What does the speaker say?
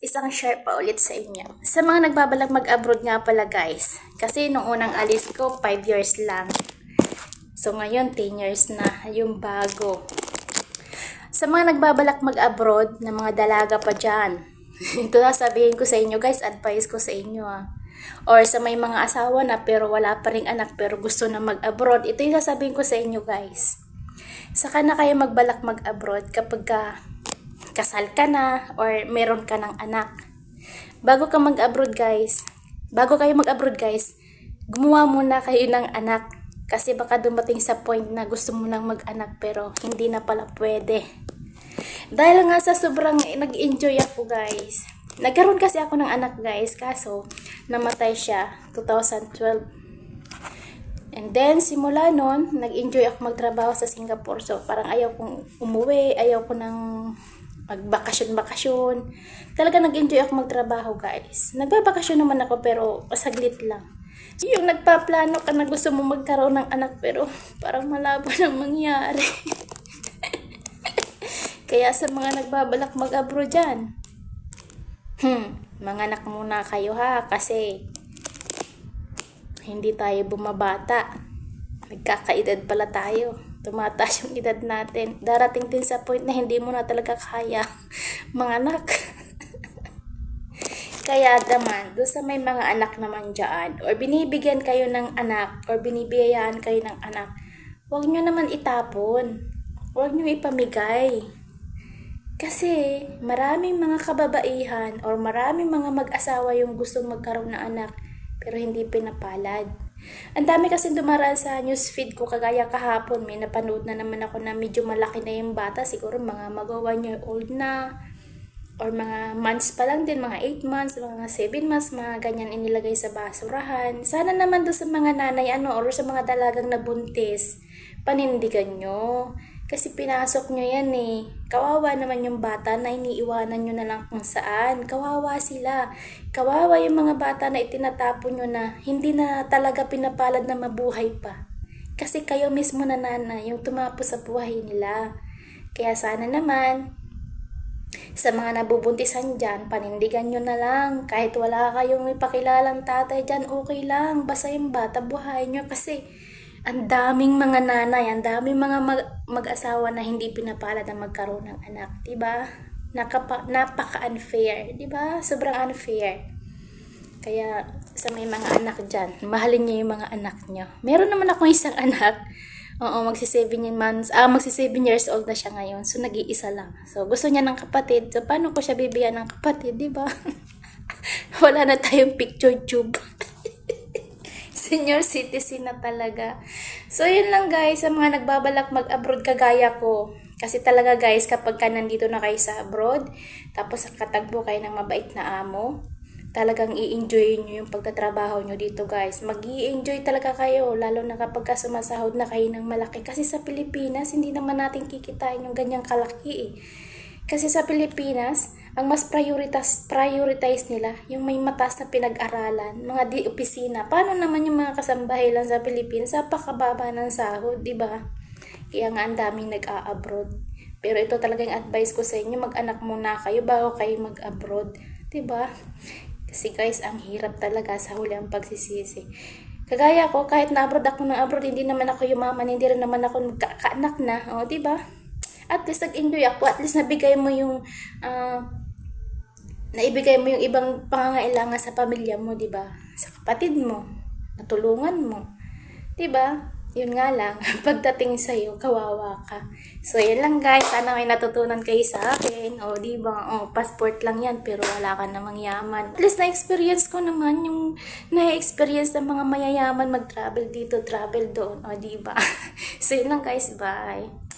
isang share pa ulit sa inyo. Sa mga nagbabalak mag-abroad nga pala guys. Kasi nung unang alis ko, 5 years lang. So ngayon, 10 years na. Yung bago. Sa mga nagbabalak mag-abroad na mga dalaga pa dyan. Ito na sabihin ko sa inyo guys, advice ko sa inyo ah. Or sa may mga asawa na pero wala pa rin anak pero gusto na mag-abroad. Ito yung sasabihin ko sa inyo guys. Saka na kayo magbalak mag-abroad kapag ka kasal ka na or meron ka ng anak. Bago ka mag-abroad guys, bago kayo mag-abroad guys, gumawa muna kayo ng anak. Kasi baka dumating sa point na gusto mo nang mag-anak pero hindi na pala pwede. Dahil nga sa sobrang nag-enjoy ako guys. Nagkaroon kasi ako ng anak guys, kaso namatay siya 2012. And then, simula nun, nag-enjoy ako magtrabaho sa Singapore. So, parang ayaw kong umuwi, ayaw ko nang magbakasyon-bakasyon. Talaga nag-enjoy ako magtrabaho, guys. Nagbabakasyon naman ako, pero saglit lang. Yung nagpaplano ka na gusto mo magkaroon ng anak, pero parang malabo nang mangyari. Kaya sa mga nagbabalak mag-abroad dyan, hmm, mga anak muna kayo ha, kasi hindi tayo bumabata. Nagkakaedad pala tayo. Tumataas yung edad natin. Darating din sa point na hindi mo na talaga kaya mga anak. Kaya naman, doon sa may mga anak naman dyan, or binibigyan kayo ng anak, or binibiyayaan kayo ng anak, huwag nyo naman itapon. Huwag nyo ipamigay. Kasi maraming mga kababaihan or maraming mga mag-asawa yung gustong magkaroon ng anak pero hindi pinapalad. Ang dami kasi dumaraan sa newsfeed ko kagaya kahapon may napanood na naman ako na medyo malaki na yung bata siguro mga mag 1 year old na or mga months pa lang din, mga 8 months, mga 7 months, mga ganyan inilagay sa basurahan. Sana naman doon sa mga nanay ano or sa mga dalagang nabuntis, panindigan nyo. Kasi pinasok nyo yan eh. Kawawa naman yung bata na iniiwanan nyo na lang kung saan. Kawawa sila. Kawawa yung mga bata na itinatapon nyo na hindi na talaga pinapalad na mabuhay pa. Kasi kayo mismo na nanay yung tumapos sa buhay nila. Kaya sana naman, sa mga nabubuntisan dyan, panindigan nyo na lang. Kahit wala kayong ipakilalang tatay dyan, okay lang. Basta yung bata, buhay nyo. Kasi ang daming mga nanay, ang daming mga mag- mag-asawa na hindi pinapalad na magkaroon ng anak. 'di ba? Nakapa- napaka-unfair. 'di ba? Sobrang unfair. Kaya sa may mga anak dyan, mahalin niyo yung mga anak niyo. Meron naman ako isang anak. Oo, magsi 7 months, ah, magsi 7 years old na siya ngayon. So, nag-iisa lang. So, gusto niya ng kapatid. So, paano ko siya bibigyan ng kapatid, di ba? Wala na tayong picture tube. Senior citizen na talaga. So, yun lang guys, sa mga nagbabalak mag-abroad kagaya ko. Kasi talaga guys, kapag ka nandito na kayo sa abroad, tapos katagbo kayo ng mabait na amo, talagang i-enjoy nyo yung pagtatrabaho nyo dito guys. mag enjoy talaga kayo, lalo na kapag ka sumasahod na kayo ng malaki. Kasi sa Pilipinas, hindi naman natin kikitain yung ganyang kalaki eh. Kasi sa Pilipinas, ang mas prioritas, prioritize nila yung may matas na pinag-aralan, mga di opisina. Paano naman yung mga kasambahay lang sa Pilipinas? Napakababa ng sahod, di ba? Kaya nga ang daming nag-a-abroad. Pero ito talaga yung advice ko sa inyo, mag-anak muna kayo bago kayo mag-abroad. Di ba? Kasi guys, ang hirap talaga sa huli ang pagsisisi. Kagaya ko, kahit na-abroad ako ng abroad, hindi naman ako yumaman, hindi rin naman ako magkakaanak na. O, di ba? At least nag-enjoy ako. At least nabigay mo yung, ah, naibigay mo yung ibang pangangailangan sa pamilya mo, di ba? Sa kapatid mo, natulungan mo. Di ba? Yun nga lang, pagdating sa iyo, kawawa ka. So, yun lang guys. Sana may natutunan kayo sa akin. O, di ba? O, passport lang yan, pero wala ka namang yaman. At least na-experience ko naman yung na-experience ng mga mayayaman mag-travel dito, travel doon. O, di ba? so, yun lang guys. Bye.